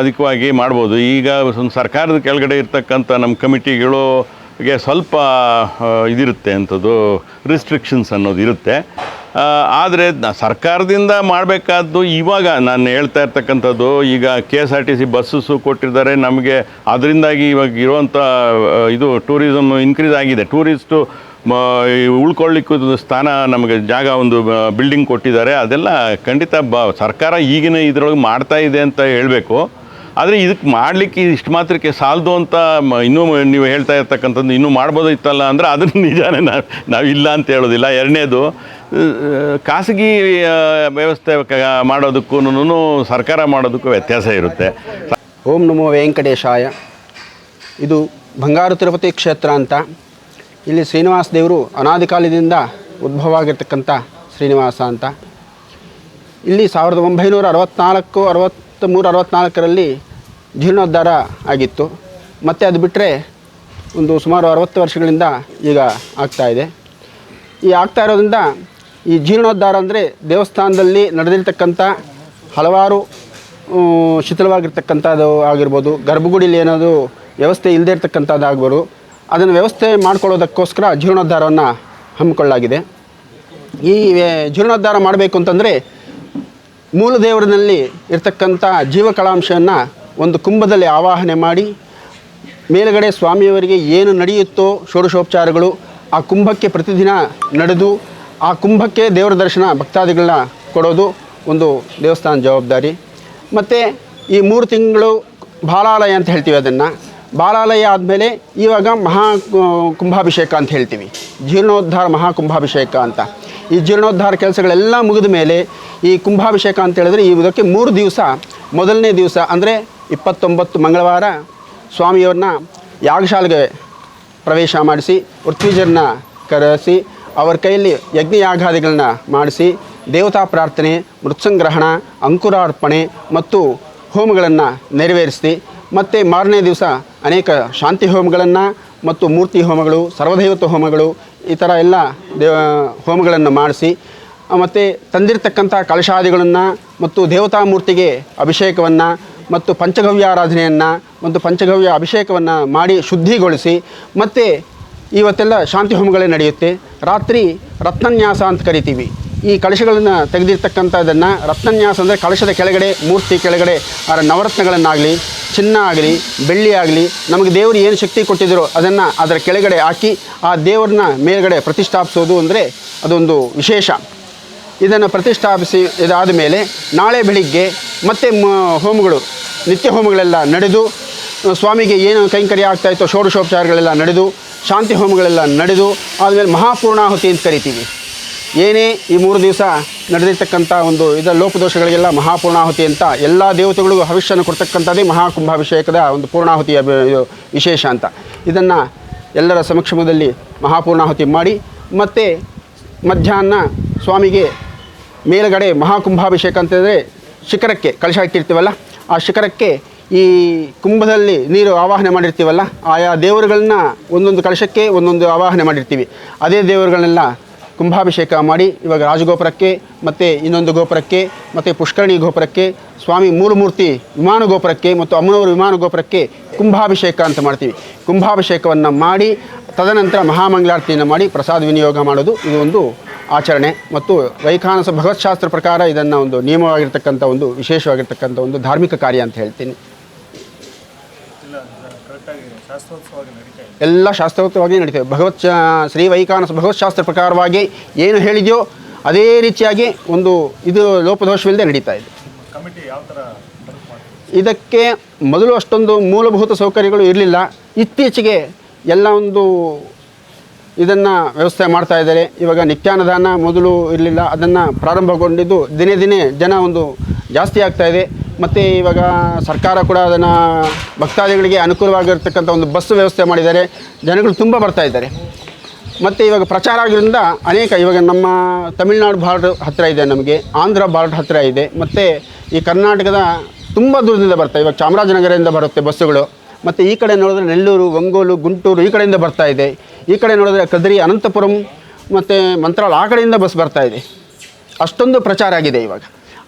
ಅಧಿಕವಾಗಿ ಮಾಡ್ಬೋದು. ಈಗ ಒಂದು ಸರ್ಕಾರದ ಕೆಳಗಡೆ ಇರ್ತಕ್ಕಂಥ ನಮ್ಮ ಕಮಿಟಿಗಳಿಗೆ ಸ್ವಲ್ಪ ಇದಿರುತ್ತೆ ಅಂಥದ್ದು ರಿಸ್ಟ್ರಿಕ್ಷನ್ಸ್ ಅನ್ನೋದು ಇರುತ್ತೆ. ಆದರೆ ಸರ್ಕಾರದಿಂದ ಮಾಡಬೇಕಾದ್ದು ಇವಾಗ ನಾನು ಹೇಳ್ತಾ ಇರ್ತಕ್ಕಂಥದ್ದು, ಈಗ K S R T C buses ಕೊಟ್ಟಿದ್ದಾರೆ, ನಮಗೆ ಅದರಿಂದಾಗಿ ಇವಾಗ ಇರುವಂಥ ಇದು ಟೂರಿಸಮ್ ಇನ್ಕ್ರೀಸ್ ಆಗಿದೆ. ಟೂರಿಸ್ಟು ಉಳ್ಕೊಳ್ಳಿಕ್ಕೂ ಸ್ಥಾನ ನಮಗೆ ಜಾಗ ಒಂದು ಬಿಲ್ಡಿಂಗ್ ಕೊಟ್ಟಿದ್ದಾರೆ. ಅದೆಲ್ಲ ಖಂಡಿತ ಬ, ಸರ್ಕಾರ ಈಗಿನ ಇದರೊಳಗೆ ಮಾಡ್ತಾ ಇದೆ ಅಂತ ಹೇಳಬೇಕು. ಆದರೆ ಇದಕ್ಕೆ ಮಾಡಲಿಕ್ಕೆ ಇಷ್ಟು ಮಾತ್ರಕ್ಕೆ ಸಾಲದು ಅಂತ ಇನ್ನೂ ನೀವು ಹೇಳ್ತಾ ಇರ್ತಕ್ಕಂಥದ್ದು ಇನ್ನೂ ಮಾಡ್ಬೋದಿತ್ತಲ್ಲ ಅಂದರೆ ಅದನ್ನು ನಿಜಾನೇ ನಾವು ಇಲ್ಲ ಅಂತ ಹೇಳೋದಿಲ್ಲ. ಎರಡನೇದು ಖಾಸಗಿ ವ್ಯವಸ್ಥೆ ಮಾಡೋದಕ್ಕೂ ಸರ್ಕಾರ ಮಾಡೋದಕ್ಕೂ ವ್ಯತ್ಯಾಸ ಇರುತ್ತೆ. ಓಂ ನಮೋ ವೆಂಕಟೇಶಾಯ. ಇದು ಬಂಗಾರು ತಿರುಪತಿ ಕ್ಷೇತ್ರ ಅಂತ. ಇಲ್ಲಿ ಶ್ರೀನಿವಾಸ ದೇವರು ಅನಾದಿ ಕಾಲದಿಂದ ಉದ್ಭವ ಆಗಿರ್ತಕ್ಕಂಥ ಶ್ರೀನಿವಾಸ ಅಂತ. ಇಲ್ಲಿ ಸಾವಿರದ ಒಂಬೈನೂರ ಅರವತ್ತ್ನಾಲ್ಕು ಅರವತ್ತ್ಮೂರು ಅರವತ್ತ್ನಾಲ್ಕರಲ್ಲಿ ಜೀರ್ಣೋದ್ಧಾರ ಆಗಿತ್ತು. ಮತ್ತು ಅದು ಬಿಟ್ಟರೆ ಒಂದು ಸುಮಾರು ಅರವತ್ತು ವರ್ಷಗಳಿಂದ ಈಗ ಆಗ್ತಾ ಇದೆ. ಈ ಆಗ್ತಾ ಇರೋದ್ರಿಂದ ಈ ಜೀರ್ಣೋದ್ಧಾರ ಅಂದರೆ ದೇವಸ್ಥಾನದಲ್ಲಿ ನಡೆದಿರ್ತಕ್ಕಂಥ ಹಲವಾರು ಶಿಥಿಲವಾಗಿರ್ತಕ್ಕಂಥದ್ದು ಆಗಿರ್ಬೋದು. ಗರ್ಭಗುಡಿಲಿ ಏನಾದರೂ ವ್ಯವಸ್ಥೆ ಇಲ್ಲದೇ ಇರ್ತಕ್ಕಂಥದ್ದು ಆಗ್ಬೋದು ಅದನ್ನು ವ್ಯವಸ್ಥೆ ಮಾಡ್ಕೊಳ್ಳೋದಕ್ಕೋಸ್ಕರ ಜೀರ್ಣೋದ್ಧಾರವನ್ನು ಹಮ್ಮಿಕೊಳ್ಳಲಾಗಿದೆ. ಈ ಜೀರ್ಣೋದ್ಧಾರ ಮಾಡಬೇಕು ಅಂತಂದರೆ ಮೂಲ ದೇವರಿನಲ್ಲಿ ಇರ್ತಕ್ಕಂಥ ಜೀವಕಲಾಂಶವನ್ನು ಒಂದು ಕುಂಭದಲ್ಲಿ ಆವಾಹನೆ ಮಾಡಿ, ಮೇಲುಗಡೆ ಸ್ವಾಮಿಯವರಿಗೆ ಏನು ನಡೆಯುತ್ತೋ ಷೋಡಶೋಪಚಾರಗಳು ಆ ಕುಂಭಕ್ಕೆ ಪ್ರತಿದಿನ ನಡೆದು ಆ ಕುಂಭಕ್ಕೆ ದೇವರ ದರ್ಶನ ಭಕ್ತಾದಿಗಳನ್ನ ಕೊಡೋದು ಒಂದು ದೇವಸ್ಥಾನ ಜವಾಬ್ದಾರಿ. ಮತ್ತು ಈ ಮೂರು ತಿಂಗಳು ಬಾಲಾಲಯ ಅಂತ ಹೇಳ್ತೀವಿ ಅದನ್ನು. ಬಾಲಾಲಯ ಆದಮೇಲೆ ಇವಾಗ ಮಹಾ ಕುಂಭಾಭಿಷೇಕ ಅಂತ ಹೇಳ್ತೀವಿ. ಜೀರ್ಣೋದ್ಧಾರ ಮಹಾ ಕುಂಭಾಭಿಷೇಕ ಅಂತ. ಈ ಜೀರ್ಣೋದ್ಧಾರ ಕೆಲಸಗಳೆಲ್ಲ ಮುಗಿದ ಮೇಲೆ ಈ ಕುಂಭಾಭಿಷೇಕ ಅಂತ ಹೇಳಿದ್ರೆ ಈ ಇದಕ್ಕೆ ಮೂರು ದಿವಸ, ಮೊದಲನೇ ದಿವಸ ಅಂದರೆ ಇಪ್ಪತ್ತೊಂಬತ್ತು ಮಂಗಳವಾರ ಸ್ವಾಮಿಯವ್ರನ್ನ ಯಾಗಶಾಲೆಗೆ ಪ್ರವೇಶ ಮಾಡಿಸಿ ಋತ್ವಿಜರನ್ನ ಕರೆಸಿ ಅವರ ಕೈಯಲ್ಲಿ ಯಜ್ಞಯಾಗಾದಿಗಳನ್ನ ಮಾಡಿಸಿ ದೇವತಾ ಪ್ರಾರ್ಥನೆ, ಮೃತ್ಸಂಗ್ರಹಣ, ಅಂಕುರಾರ್ಪಣೆ ಮತ್ತು ಹೋಮಗಳನ್ನು ನೆರವೇರಿಸಿ, ಮತ್ತು ಮಾರನೇ ದಿವಸ ಅನೇಕ ಶಾಂತಿ ಹೋಮಗಳನ್ನು ಮತ್ತು ಮೂರ್ತಿ ಹೋಮಗಳು, ಸರ್ವದೈವತ ಹೋಮಗಳು, ಈ ಥರ ಎಲ್ಲ ದೇವ, ಹೋಮಗಳನ್ನು ಮಾಡಿಸಿ, ಮತ್ತು ತಂದಿರತಕ್ಕಂಥ ಕಲಶಾದಿಗಳನ್ನು ಮತ್ತು ದೇವತಾ ಮೂರ್ತಿಗೆ ಅಭಿಷೇಕವನ್ನು ಮತ್ತು ಪಂಚಗವ್ಯ ಆರಾಧನೆಯನ್ನು ಮತ್ತು ಪಂಚಗವ್ಯ ಅಭಿಷೇಕವನ್ನು ಮಾಡಿ ಶುದ್ಧಿಗೊಳಿಸಿ, ಮತ್ತು ಇವತ್ತೆಲ್ಲ ಶಾಂತಿ ಹೋಮಗಳೇ ನಡೆಯುತ್ತೆ. ರಾತ್ರಿ ರತ್ನನ್ಯಾಸ ಅಂತ ಕರಿತೀವಿ. ಈ ಕಳಶಗಳನ್ನು ತೆಗೆದಿರ್ತಕ್ಕಂಥದ್ದನ್ನು ರತ್ನನ್ಯಾಸ ಅಂದರೆ ಕಳಶದ ಕೆಳಗಡೆ, ಮೂರ್ತಿ ಕೆಳಗಡೆ ಅದರ ನವರತ್ನಗಳನ್ನಾಗಲಿ, ಚಿನ್ನ ಆಗಲಿ, ಬೆಳ್ಳಿ ಆಗಲಿ, ನಮಗೆ ದೇವರು ಏನು ಶಕ್ತಿ ಕೊಟ್ಟಿದ್ದರೋ ಅದನ್ನು ಅದರ ಕೆಳಗಡೆ ಹಾಕಿ ಆ ದೇವರನ್ನ ಮೇಲ್ಗಡೆ ಪ್ರತಿಷ್ಠಾಪಿಸೋದು ಅಂದರೆ ಅದೊಂದು ವಿಶೇಷ. ಇದನ್ನು ಪ್ರತಿಷ್ಠಾಪಿಸಿ ಇದಾದ ಮೇಲೆ ನಾಳೆ ಬೆಳಿಗ್ಗೆ ಮತ್ತೆ ಮ, ಹೋಮಗಳು, ನಿತ್ಯ ಹೋಮಗಳೆಲ್ಲ ನಡೆದು, ಸ್ವಾಮಿಗೆ ಏನು ಕೈಂಕರ್ಯ ಆಗ್ತಾಯಿತ್ತು ಷೋಡಶೋಪಚಾರಗಳೆಲ್ಲ ನಡೆದು ಶಾಂತಿ ಹೋಮಗಳೆಲ್ಲ ನಡೆದು ಆದಮೇಲೆ ಮಹಾಪೂರ್ಣಾಹುತಿ ಅಂತ ಕರಿತೀವಿ. ಏನೇ ಈ ಮೂರು ದಿವಸ ನಡೆದಿರ್ತಕ್ಕಂಥ ಒಂದು ಇದರ ಲೋಪದೋಷಗಳಿಗೆಲ್ಲ ಮಹಾಪೂರ್ಣಾಹುತಿ ಅಂತ ಎಲ್ಲ ದೇವತೆಗಳಿಗೂ ಹವಿಷ್ಯನ ಕೊಡ್ತಕ್ಕಂಥದ್ದೇ ಮಹಾಕುಂಭಾಭಿಷೇಕದ ಒಂದು ಪೂರ್ಣಾಹುತಿಯ ವಿಶೇಷ ಅಂತ. ಇದನ್ನು ಎಲ್ಲರ ಸಮಕ್ಷಮದಲ್ಲಿ ಮಹಾಪೂರ್ಣಾಹುತಿ ಮಾಡಿ ಮತ್ತು ಮಧ್ಯಾಹ್ನ ಸ್ವಾಮಿಗೆ ಮೇಲುಗಡೆ ಮಹಾಕುಂಭಾಭಿಷೇಕ ಅಂತಂದರೆ ಶಿಖರಕ್ಕೆ ಕಳಶ ಇಟ್ಟಿರ್ತೀವಲ್ಲ, ಆ ಶಿಖರಕ್ಕೆ ಈ ಕುಂಭದಲ್ಲಿ ನೀರು ಆವಾಹನೆ ಮಾಡಿರ್ತೀವಲ್ಲ, ಆಯಾ ದೇವರುಗಳನ್ನ ಒಂದೊಂದು ಕಳಶಕ್ಕೆ ಒಂದೊಂದು ಆವಾಹನೆ ಮಾಡಿರ್ತೀವಿ. ಅದೇ ದೇವರುಗಳನ್ನೆಲ್ಲ ಕುಂಭಾಭಿಷೇಕ ಮಾಡಿ, ಇವಾಗ ರಾಜಗೋಪುರಕ್ಕೆ, ಮತ್ತು ಇನ್ನೊಂದು ಗೋಪುರಕ್ಕೆ, ಮತ್ತು ಪುಷ್ಕರಣಿ ಗೋಪುರಕ್ಕೆ, ಸ್ವಾಮಿ ಮೂಲಮೂರ್ತಿ ವಿಮಾನ ಗೋಪುರಕ್ಕೆ, ಮತ್ತು ಅಮ್ಮನವರು ವಿಮಾನ ಗೋಪುರಕ್ಕೆ ಕುಂಭಾಭಿಷೇಕ ಅಂತ ಮಾಡ್ತೀವಿ. ಕುಂಭಾಭಿಷೇಕವನ್ನು ಮಾಡಿ, ತದನಂತರ ಮಹಾಮಂಗಳಾರತಿಯನ್ನು ಮಾಡಿ ಪ್ರಸಾದ ವಿನಿಯೋಗ ಮಾಡೋದು ಇದು ಒಂದು ಆಚರಣೆ. ಮತ್ತು ವೈಖಾನಸ ಭಗವತ್ಶಾಸ್ತ್ರ ಪ್ರಕಾರ ಇದನ್ನು ಒಂದು ನಿಯಮವಾಗಿರ್ತಕ್ಕಂಥ ಒಂದು ವಿಶೇಷವಾಗಿರ್ತಕ್ಕಂಥ ಒಂದು ಧಾರ್ಮಿಕ ಕಾರ್ಯ ಅಂತ ಹೇಳ್ತೀನಿ ಇಲ್ಲ ಕರೆಕ್ಟಾಗಿ ಶಾಸ್ತ್ರೋತ್ಸವವಾಗಿ ನಡೀತಾ ಇದೆ ಎಲ್ಲ ಶಾಸ್ತ್ರೋಕ್ತವಾಗಿ ನಡೀತದೆ ಭಗವತ್ ಶ್ರೀ ಶ್ರೀ ಭಗವತ್ ಶಾಸ್ತ್ರ ಪ್ರಕಾರವಾಗಿ ಏನು ಹೇಳಿದೆಯೋ ಅದೇ ರೀತಿಯಾಗಿ ಒಂದು ಇದು ಲೋಪದೋಷವಿಲ್ಲದೆ ನಡೀತಾ ಇದೆ. ಇದಕ್ಕೆ ಮೊದಲು ಅಷ್ಟೊಂದು ಮೂಲಭೂತ ಸೌಕರ್ಯಗಳು ಇರಲಿಲ್ಲ. ಇತ್ತೀಚೆಗೆ ಎಲ್ಲ ಒಂದು ಇದನ್ನು ವ್ಯವಸ್ಥೆ ಮಾಡ್ತಾ ಇದ್ದಾರೆ. ಇವಾಗ ನಿತ್ಯಾನದಾನ ಮೊದಲು ಇರಲಿಲ್ಲ, ಅದನ್ನು ಪ್ರಾರಂಭಗೊಂಡಿದ್ದು ದಿನೇ ದಿನೇ ಜನ ಒಂದು ಜಾಸ್ತಿ ಆಗ್ತಾ ಇದೆ. ಮತ್ತು ಇವಾಗ ಸರ್ಕಾರ ಕೂಡ ಅದನ್ನು ಭಕ್ತಾದಿಗಳಿಗೆ ಅನುಕೂಲವಾಗಿರ್ತಕ್ಕಂಥ ಒಂದು ಬಸ್ ವ್ಯವಸ್ಥೆ ಮಾಡಿದ್ದಾರೆ. ಜನಗಳು ತುಂಬ ಬರ್ತಾ ಇದ್ದಾರೆ. ಮತ್ತು ಇವಾಗ ಪ್ರಚಾರ ಆಗಿರೋದ್ರಿಂದ ಅನೇಕ ಇವಾಗ ನಮ್ಮ ತಮಿಳ್ನಾಡು ಬಾರ್ಡ್ರ್ ಹತ್ತಿರ ಇದೆ ನಮಗೆ, ಆಂಧ್ರ ಬಾರ್ಡ್ರ್ ಹತ್ತಿರ ಇದೆ. ಮತ್ತು ಈ ಕರ್ನಾಟಕದ ತುಂಬ ದೂರದಿಂದ ಬರ್ತಾ, ಇವಾಗ ಚಾಮರಾಜನಗರದಿಂದ ಬರುತ್ತೆ ಬಸ್ಸುಗಳು. ಮತ್ತು ಈ ಕಡೆ ನೋಡಿದ್ರೆ ನೆಲ್ಲೂರು ಒಂಗೋಲು ಗುಂಟೂರು ಈ ಕಡೆಯಿಂದ ಬರ್ತಾ ಇದೆ. ಈ ಕಡೆ ನೋಡಿದ್ರೆ ಕದ್ರಿ, ಅನಂತಪುರಂ, ಮತ್ತು ಮಂತ್ರಾಲ ಆ ಕಡೆಯಿಂದ ಬಸ್ ಬರ್ತಾ ಇದೆ. ಅಷ್ಟೊಂದು ಪ್ರಚಾರ ಆಗಿದೆ ಇವಾಗ.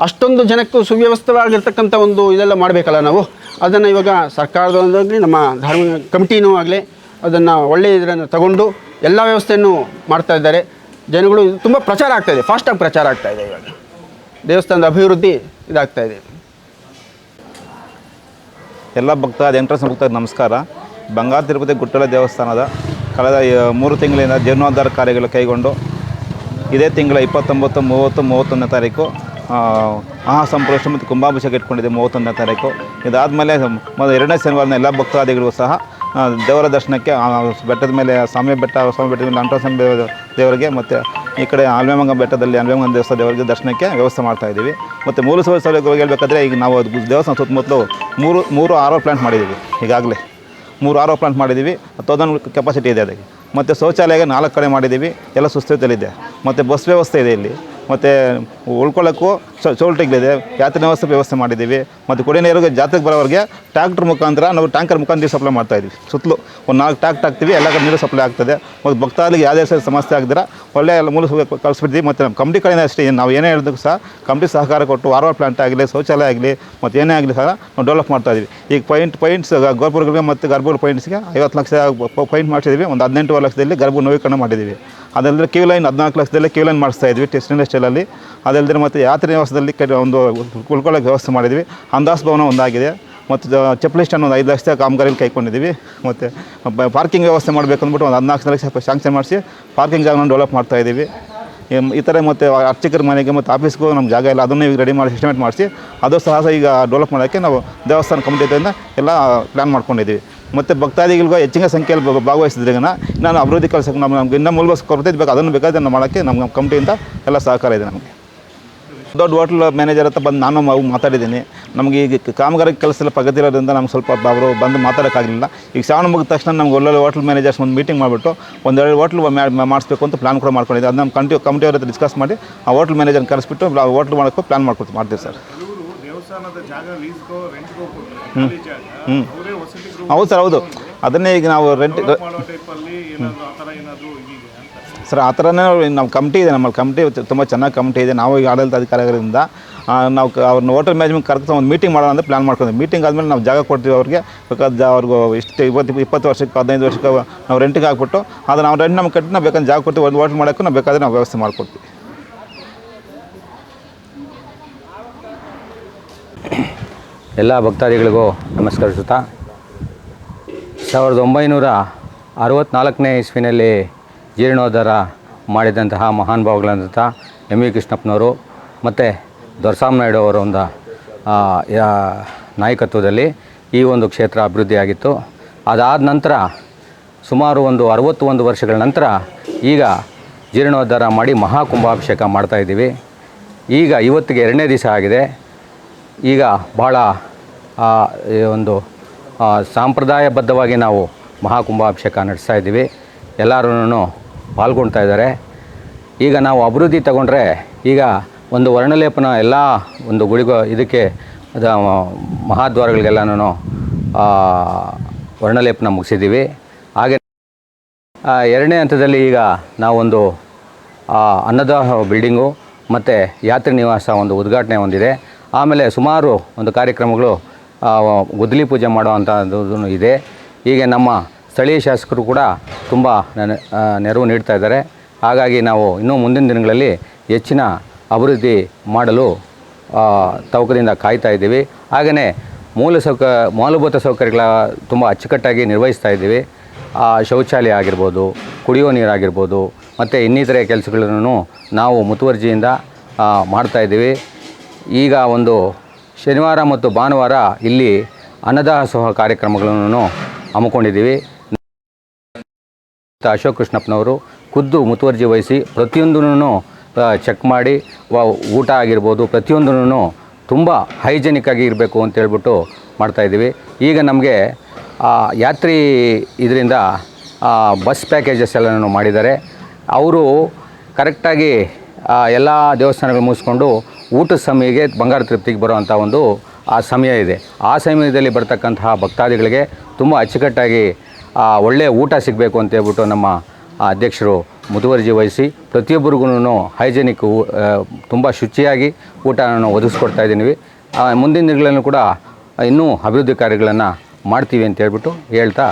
ಅಷ್ಟೊಂದು ಜನಕ್ಕೂ ಸುವ್ಯವಸ್ಥವಾಗಿರ್ತಕ್ಕಂಥ ಒಂದು ಇದೆಲ್ಲ ಮಾಡಬೇಕಲ್ಲ ನಾವು. ಅದನ್ನು ಇವಾಗ ಸರ್ಕಾರದೊಂದಾಗಲಿ, ನಮ್ಮ ಧಾರ್ಮಿಕ ಕಮಿಟಿನೂ ಆಗಲಿ, ಅದನ್ನು ಒಳ್ಳೆಯ ಇದನ್ನು ತಗೊಂಡು ಎಲ್ಲ ವ್ಯವಸ್ಥೆಯನ್ನು ಮಾಡ್ತಾ ಇದ್ದಾರೆ. ಜನಗಳು ತುಂಬ ಪ್ರಚಾರ ಆಗ್ತಾಯಿದೆ ಫಾಸ್ಟಾಗಿ ಪ್ರಚಾರ ಆಗ್ತಾಯಿದೆ ಇವಾಗ. ದೇವಸ್ಥಾನದ ಅಭಿವೃದ್ಧಿ ಇದಾಗ್ತಾ ಇದೆ. ಎಲ್ಲ ಭಕ್ತ ಎಂಟ್ರೆನ್ಸ್ ಭಕ್ತರಿಗೆ ನಮಸ್ಕಾರ. ಬಂಗಾರ ತಿರುಪತಿ ಗುಟ್ಟಲ ದೇವಸ್ಥಾನದ ಕಳೆದ ಮೂರು ತಿಂಗಳಿಂದ ಜೀರ್ಣೋದ್ಧಾರ ಕಾರ್ಯಗಳು ಕೈಗೊಂಡು ಇದೇ ತಿಂಗಳ ಇಪ್ಪತ್ತೊಂಬತ್ತು ಮೂವತ್ತು ಮೂವತ್ತೊಂದನೇ ತಾರೀಕು ಆ, ಮತ್ತು ಕುಂಭಾಭಿಷೇಕ ಇಟ್ಕೊಂಡಿದೆ ಮೂವತ್ತೊಂದನೇ ತಾರೀಕು. ಇದಾದಮೇಲೆ ಮೊದಲು ಎರಡನೇ ಶನಿವಾರದ ಎಲ್ಲ ಭಕ್ತಾದಿಗಳು ಸಹ ದೇವರ ದರ್ಶನಕ್ಕೆ ಬೆಟ್ಟದ ಮೇಲೆ ಸ್ವಾಮಿ ಬೆಟ್ಟ ಸ್ವಾಮಿ ಬೆಟ್ಟದ ಮೇಲೆ ಅಂಟ್ರಸ್ವಾಮಿ ದೇವ- ದೇವರಿಗೆ ಮತ್ತು ಈ ಕಡೆ ಆಲ್ವೇಮಂಗ ಬೆಟ್ಟದಲ್ಲಿ ಆಲ್ವೇಮಂಗ ದೇವಸ್ಥಾನ ದೇವರಿಗೆ ದರ್ಶನಕ್ಕೆ ವ್ಯವಸ್ಥೆ ಮಾಡ್ತಾ ಇದ್ದೀವಿ. ಮತ್ತು ಮೂಲ ಸೌಲಭ್ಯ ಹೇಳ್ಬೇಕಾದ್ರೆ, ಈಗ ನಾವು ದೇವಸ್ಥಾನ ಸುತ್ತಮುತ್ತಲು ಮೂರು ಮೂರು ಆರೋ ಪ್ಲಾಂಟ್ ಮಾಡಿದ್ದೀವಿ. ಈಗಾಗಲೇ ಮೂರು ಆರೋ ಪ್ಲಾಂಟ್ ಮಾಡಿದ್ದೀವಿ. ತೌಸಂಡ್ ಕೆಪಾಸಿಟಿ ಇದೆ ಅದಕ್ಕೆ. ಮತ್ತು ಶೌಚಾಲಯ ನಾಲ್ಕು ಕಡೆ ಮಾಡಿದ್ದೀವಿ. ಎಲ್ಲ ಸುಸ್ಥಿತಿಯಲ್ಲಿದೆ ಮತ್ತು ಬಸ್ ವ್ಯವಸ್ಥೆ ಇದೆ ಇಲ್ಲಿ. ಮತ್ತು ಉಳ್ಕೊಳ್ಳೋಕ್ಕೂ ಚೌಲ್ಟಿಗಳಿದೆ ಯಾತ್ರೆ ವ್ಯವಸ್ಥೆ ವ್ಯವಸ್ಥೆ ಮಾಡಿದ್ದೀವಿ. ಮತ್ತು ಕುಡಿಯೋ ಜಾತ್ರೆಗೆ ಬರೋರಿಗೆ ಟ್ಯಾಕ್ಟ್ರ್ ಮುಖಾಂತರ ನಾವು ಟ್ಯಾಂಕರ್ ಮುಖಾಂತರ ನೀರು ಸಪ್ಲೈ ಮಾಡ್ತಾ ಇದ್ದೀವಿ. ಸುತ್ತಲೂ ಒಂದು ನಾಲ್ಕು ಟ್ಯಾಕ್ಟ್ ಹಾಕ್ತೀವಿ. ಎಲ್ಲ ಕಡೆ ನೀರು ಸಪ್ಲೈ ಆಗ್ತದೆ. ಮತ್ತು ಭಕ್ತಾದಿಗೆ ಯಾವುದೇ ಸರಿ ಸಮಸ್ಯೆ ಆಗಿದ್ರೆ ಒಳ್ಳೆ ಎಲ್ಲ ಮೂಲ ಕಳಿಸ್ಬಿಡ್ತೀವಿ. ಮತ್ತು ನಮ್ಮ ಕಂಪ್ನಿ ಕಡೆಯಿಂದ ಅಷ್ಟೇ ನಾವು ಏನೇ ಹೇಳಿದ್ರು ಸಹ ಕಂಪ್ನಿ ಸಹಕಾರ ಕೊಟ್ಟು ವಾರ್ವಾರ್ ಪ್ಲಾಂಟ್ ಆಗಲಿ, ಶೌಚಾಲಯ ಆಗಲಿ, ಮತ್ತು ಏನೇ ಆಗಲಿ ಸಹ ನಾವು ಡೆವಲಪ್ ಮಾಡ್ತಾ ಇದ್ದೀವಿ. ಈಗ ಪಾಯಿಂಟ್ ಪಾಯಿಂಟ್ಸ್ ಗೋಪುರಗಳಿಗೆ ಮತ್ತು ಗರ್ಭಗುಡಿ ಪಾಯಿಂಟ್ಸ್ಗೆ ಐವತ್ತು ಲಕ್ಷ ಪಾಯಿಂಟ್ ಮಾಡಿಸಿದ್ದೀವಿ. ಒಂದು ಹದಿನೆಂಟುವರೆ ಲಕ್ಷದಲ್ಲಿ ಗರ್ಭ ನವೀಕರಣ ಮಾಡಿದ್ದೀವಿ. ಅದಲ್ಲದೆ ಕ್ಯೂ ಲೈನ್ ಹದಿನಾಲ್ಕು ಲಕ್ಷದಲ್ಲೇ ಕ್ಯೂ ಲೈನ್ ಮಾಡಿಸ್ತಾ ಇದ್ವಿ ಟೆಸ್ಟ್ ಸ್ಟೈಲಲ್ಲಿ ಅದಲ್ಲದೆ ಮತ್ತು ಯಾತ್ರೆ ನಿವಾಸದಲ್ಲಿ ಕೆ ಒಂದು ಉಳ್ಕೊಳ್ಳೋಕೆ ವ್ಯವಸ್ಥೆ ಮಾಡಿದ್ವಿ. ಅಂದಾಸ್ ಭವನ ಒಂದಾಗಿದೆ. ಮತ್ತು ಚಪ್ಪಲಿ ಸ್ಟ್ಯಾಂಡ್ ಒಂದು ಐದು ಲಕ್ಷ ಕಾಮಗಾರಿಯಲ್ಲಿ ಕೈಕೊಂಡಿದ್ದೀವಿ. ಮತ್ತು ಪಾರ್ಕಿಂಗ್ ವ್ಯವಸ್ಥೆ ಮಾಡಬೇಕು ಅಂದ್ಬಿಟ್ಟು ಒಂದು ಹದಿನಾಲ್ಕು ಲಕ್ಷ ಶಾಂಕ್ಷನ್ ಮಾಡಿಸಿ ಪಾರ್ಕಿಂಗ್ ಜಾಗನ ಡೆವಲಪ್ ಮಾಡ್ತಾ ಇದ್ದೀವಿ. ಈ- ಈ ಥರ ಮತ್ತು ಅರ್ಚಕರ ಮನೆಗೆ ಮತ್ತು ಆಫೀಸ್ಗೂ ನಮ್ಮ ಜಾಗ ಇಲ್ಲ. ಅದನ್ನೇ ಈಗ ರೆಡಿ ಮಾಡಿ ಎಸ್ಟಿಮೇಟ್ ಮಾಡಿಸಿ, ಅದು ಸಹ ಈಗ ಡೆವಲಪ್ ಮಾಡೋಕ್ಕೆ ನಾವು ದೇವಸ್ಥಾನ ಕಮಿಟಿಯಿಂದ ಎಲ್ಲ ಪ್ಲ್ಯಾನ್ ಮಾಡ್ಕೊಂಡಿದ್ದೀವಿ. ಮತ್ತು ಭಕ್ತಾದಿಗಳಿಗೂ ಹೆಚ್ಚಿನ ಸಂಖ್ಯೆಯಲ್ಲಿ ಭಾಗವಹಿಸಿದ್ರೆ ಭಾಗವಹಿಸಿದ್ರಿಂದ ನಾನು ಅಭಿವೃದ್ಧಿ ಕೆಲಸಕ್ಕೆ ನಮ್ಮ ನಮ್ಗೆ ಇನ್ನೂ ಮೂಲಭೂತ ಕೊರತೆ ಬೇಕು ಅದನ್ನು ಬೇಕಾದ್ರೆ ನಾವು ಮಾಡೋಕ್ಕೆ ನಮ್ಮ ನಮ್ಮ ಕಮಿಟಿಯಿಂದ ಎಲ್ಲ ಸಹಕಾರ ಇದೆ ನಮಗೆ. ದೊಡ್ಡ ಹೋಟ್ಲ್ ಮ್ಯಾನೇಜರ್ ಹತ್ರ ಬಂದು ನಾನು ಅವು ಮಾತಾಡಿದ್ದೀನಿ. ನಮಗೆ ಈಗ ಕಾಮಗಾರಿ ಕೆಲಸ ಎಲ್ಲ ಪ್ರಗತಿ ಇರೋದ್ರಿಂದ ನಮ್ಗೆ ಸ್ವಲ್ಪ ಅವರು ಬಂದು ಮಾತಾಡೋಕ್ಕಾಗಲಿಲ್ಲ. ಈಗ ಶ್ರಾವಣ ಮುಗಿದ ತಕ್ಷಣ ನಮ್ಗೆ ಒಳ್ಳೊಳ್ಳೆ ಹೋಟ್ಲ್ ಮ್ಯಾನೇಜರ್ಸ್ ಒಂದು ಮೀಟಿಂಗ್ ಮಾಡಿಬಿಟ್ಟು ಒಂದೆರಡು ಹೋಟ್ಲ್ ಮಾಡಿಸ್ಬೇಕು ಅಂತ ಪ್ಲಾನ್ ಕೂಡ ಮಾಡ್ಕೊಂಡಿದ್ದೆ. ಅದು ನಮ್ಮ ಕಂಟಿ ಕಮಿಟಿ ಅವ್ರ ಹತ್ರ ಡಿಸ್ಕಸ್ ಮಾಡಿ ಆ ಹೋಟ್ಲ್ ಮ್ಯಾನೇಜರ್ನ ಕರೆಸ್ಬಿಟ್ಟು ಹೋಟ್ಲ್ ಮಾಡೋಕ್ಕೂ ಪ್ಲಾನ್ ಮಾಡ್ಕೊಡ್ತೀವಿ ಮಾಡ್ತೀವಿ ಸರ್. ಹ್ಞೂ ದೇವಸ್ಥಾನದ ಹೌದು ಸರ್ ಹೌದು. ಅದನ್ನೇ ಈಗ ನಾವು ರೆಂಟ್ ಸರ್ ಆ ಥರನೇ ನಮ್ಮ ಕಮಿಟಿ ಇದೆ ನಮ್ಮಲ್ಲಿ ಕಮಿಟಿ ತುಂಬ ಚೆನ್ನಾಗಿ ಕಮಿಟಿ ಇದೆ. ನಾವು ಈಗ ಆಡಳಿತ ಅಧಿಕಾರಿಗಳಿಂದ ನಾವು ಅವ್ರನ್ನ ಹೋಟೆಲ್ ಮ್ಯಾನೇಜ್ಮೆಂಟ್ ಕರೆಕ್ಟ್ ಒಂದು ಮೀಟಿಂಗ್ ಮಾಡೋಣ ಅಂತ ಪ್ಲಾನ್ ಮಾಡ್ಕೊಂಡಿದ್ವಿ ಮೀಟಿಂಗ್ ಆದಮೇಲೆ ನಾವು ಜಾಗ ಕೊಡ್ತೀವಿ ಅವ್ರಿಗೆ. ಬೇಕಾದ ಅವ್ರಿಗೂ ಇಷ್ಟು ಇಪ್ಪತ್ತು ಇಪ್ಪತ್ತು ವರ್ಷಕ್ಕೆ ಹದಿನೈದು ವರ್ಷಕ್ಕೆ ನಾವು ರೆಂಟಿಗೆ ಹಾಕ್ಬಿಟ್ಟು ಅದು ನಾವು ರೆಂಟ್ ನಮ್ಗೆ ಕಟ್ಟಿ ನಾವು ಬೇಕಾದ್ರೆ ಜಾಗ ಕೊಡ್ತೀವಿ. ಒಂದು ಹೋಟೆಲ್ ಮಾಡೋಕ್ಕೂ ನಾವು ಬೇಕಾದ್ರೆ ನಾವು ವ್ಯವಸ್ಥೆ ಮಾಡಿಕೊಡ್ತೀವಿ. ಎಲ್ಲ ಭಕ್ತಾದಿಗಳಿಗೂ ನಮಸ್ಕರಿಸುತ್ತಾ ಸಾವಿರದ ಒಂಬೈನೂರ ಅರವತ್ತ್ನಾಲ್ಕನೇ ಇಸ್ವಿನಲ್ಲಿ ಜೀರ್ಣೋದ್ಧಾರ ಮಾಡಿದಂತಹ ಮಹಾನ್ ಭಾವಗಳಂತಹ ಎಂ ವಿ ಕೃಷ್ಣಪ್ಪನವರು ಮತ್ತು ದೊರಸಾಮನಾಯ್ಡು ಅವರ ಒಂದು ನಾಯಕತ್ವದಲ್ಲಿ ಈ ಒಂದು ಕ್ಷೇತ್ರ ಅಭಿವೃದ್ಧಿಯಾಗಿತ್ತು. ಅದಾದ ನಂತರ ಸುಮಾರು ಒಂದು ಅರವತ್ತೊಂದು ವರ್ಷಗಳ ನಂತರ ಈಗ ಜೀರ್ಣೋದ್ಧಾರ ಮಾಡಿ ಮಹಾಕುಂಭಾಭಿಷೇಕ ಮಾಡ್ತಾಯಿದ್ದೀವಿ ಈಗ ಇವತ್ತಿಗೆ ಎರಡನೇ ದಿವಸ ಆಗಿದೆ. ಈಗ ಈ ಒಂದು ಸಾಂಪ್ರದಾಯಬದ್ಧವಾಗಿ ನಾವು ಮಹಾಕುಂಭಾಭಿಷೇಕ ನಡೆಸ್ತಾ ಇದ್ದೀವಿ. ಎಲ್ಲರೂ ಪಾಲ್ಗೊಳ್ತಾ ಇದ್ದಾರೆ. ಈಗ ನಾವು ಅಭಿವೃದ್ಧಿ ತಗೊಂಡ್ರೆ ಈಗ ಒಂದು ವರ್ಣಲೇಪನ ಎಲ್ಲ ಒಂದು ಗುಳಿಗ ಇದಕ್ಕೆ ಅದು ಮಹಾದ್ವಾರಗಳಿಗೆಲ್ಲನೂ ವರ್ಣಲೇಪನ ಮುಗಿಸಿದ್ದೀವಿ. ಹಾಗೆ ಎರಡನೇ ಹಂತದಲ್ಲಿ ಈಗ ನಾವೊಂದು ಅನ್ನದಾಹ ಬಿಲ್ಡಿಂಗು ಮತ್ತು ಯಾತ್ರಿ ನಿವಾಸ ಒಂದು ಉದ್ಘಾಟನೆ ಹೊಂದಿದೆ ಆಮೇಲೆ ಸುಮಾರು ಒಂದು ಕಾರ್ಯಕ್ರಮಗಳು ಗುದ್ದಲಿ ಪೂಜೆ ಮಾಡುವಂಥದ್ದು ಇದೆ. ಹೀಗೆ ನಮ್ಮ ಸ್ಥಳೀಯ ಶಾಸಕರು ಕೂಡ ತುಂಬ ನೆರವು ನೀಡ್ತಾ ಇದ್ದಾರೆ. ಹಾಗಾಗಿ ನಾವು ಇನ್ನೂ ಮುಂದಿನ ದಿನಗಳಲ್ಲಿ ಹೆಚ್ಚಿನ ಅಭಿವೃದ್ಧಿ ಮಾಡಲು ತವಕದಿಂದ ಕಾಯ್ತಾ ಇದ್ದೀವಿ. ಹಾಗೆಯೇ ಮೂಲ ಸೌಕ, ಮೂಲಭೂತ ಸೌಕರ್ಯಗಳ ತುಂಬ ಅಚ್ಚುಕಟ್ಟಾಗಿ ನಿರ್ವಹಿಸ್ತಾ ಇದ್ದೀವಿ. ಶೌಚಾಲಯ ಆಗಿರ್ಬೋದು ಕುಡಿಯೋ ನೀರಾಗಿರ್ಬೋದು ಮತ್ತು ಇನ್ನಿತರೆ ಕೆಲಸಗಳನ್ನು ನಾವು ಮುತುವರ್ಜಿಯಿಂದ ಮಾಡ್ತಾಯಿದ್ದೀವಿ ಈಗ ಒಂದು ಶನಿವಾರ ಮತ್ತು ಭಾನುವಾರ ಇಲ್ಲಿ ಅನ್ನದಾಸೋಹ ಕಾರ್ಯಕ್ರಮಗಳನ್ನು ಹಮ್ಮಿಕೊಂಡಿದ್ದೀವಿ. ಅಶೋಕ್ ಕೃಷ್ಣಪ್ಪನವರು ಖುದ್ದು ಮುತುವರ್ಜಿ ವಹಿಸಿ ಪ್ರತಿಯೊಂದನ್ನು ಚೆಕ್ ಮಾಡಿ ಊಟ ಆಗಿರ್ಬೋದು, ಪ್ರತಿಯೊಂದನ್ನು ತುಂಬ ಹೈಜೆನಿಕ್ ಆಗಿ ಇರಬೇಕು ಅಂತ ಹೇಳ್ಬಿಟ್ಟು ಮಾಡ್ತಾಯಿದ್ದೀವಿ ಈಗ ನಮಗೆ ಯಾತ್ರಿ ಇದರಿಂದ ಬಸ್ ಪ್ಯಾಕೇಜಸ್ ಎಲ್ಲನೂ ಮಾಡಿದ್ದಾರೆ. ಅವರು ಕರೆಕ್ಟಾಗಿ ಎಲ್ಲ ದೇವಸ್ಥಾನಗಳು ಮುಗಿಸ್ಕೊಂಡು ಊಟದ ಸಮಯಕ್ಕೆ ಬಂಗಾರ ತೃಪ್ತಿಗೆ ಬರುವಂಥ ಒಂದು, ಆ ಸಮಯ ಇದೆ. ಆ ಸಮಯದಲ್ಲಿ ಬರ್ತಕ್ಕಂತಹ ಭಕ್ತಾದಿಗಳಿಗೆ ತುಂಬ ಅಚ್ಚುಕಟ್ಟಾಗಿ ಒಳ್ಳೆಯ ಊಟ ಸಿಗಬೇಕು ಅಂತ ಹೇಳ್ಬಿಟ್ಟು ನಮ್ಮ ಅಧ್ಯಕ್ಷರು ಮುತುವರ್ಜಿ ವಹಿಸಿ ಪ್ರತಿಯೊಬ್ಬರಿಗೂ ಹೈಜೆನಿಕ್ ತುಂಬ ಶುಚಿಯಾಗಿ ಊಟವನ್ನು ಒದಗಿಸ್ಕೊಡ್ತಾ ಇದ್ದೀವಿ. ಮುಂದಿನ ದಿನಗಳಲ್ಲೂ ಕೂಡ ಇನ್ನೂ ಅಭಿವೃದ್ಧಿ ಕಾರ್ಯಗಳನ್ನು ಮಾಡ್ತೀವಿ ಅಂತ ಹೇಳ್ಬಿಟ್ಟು ಹೇಳ್ತಾ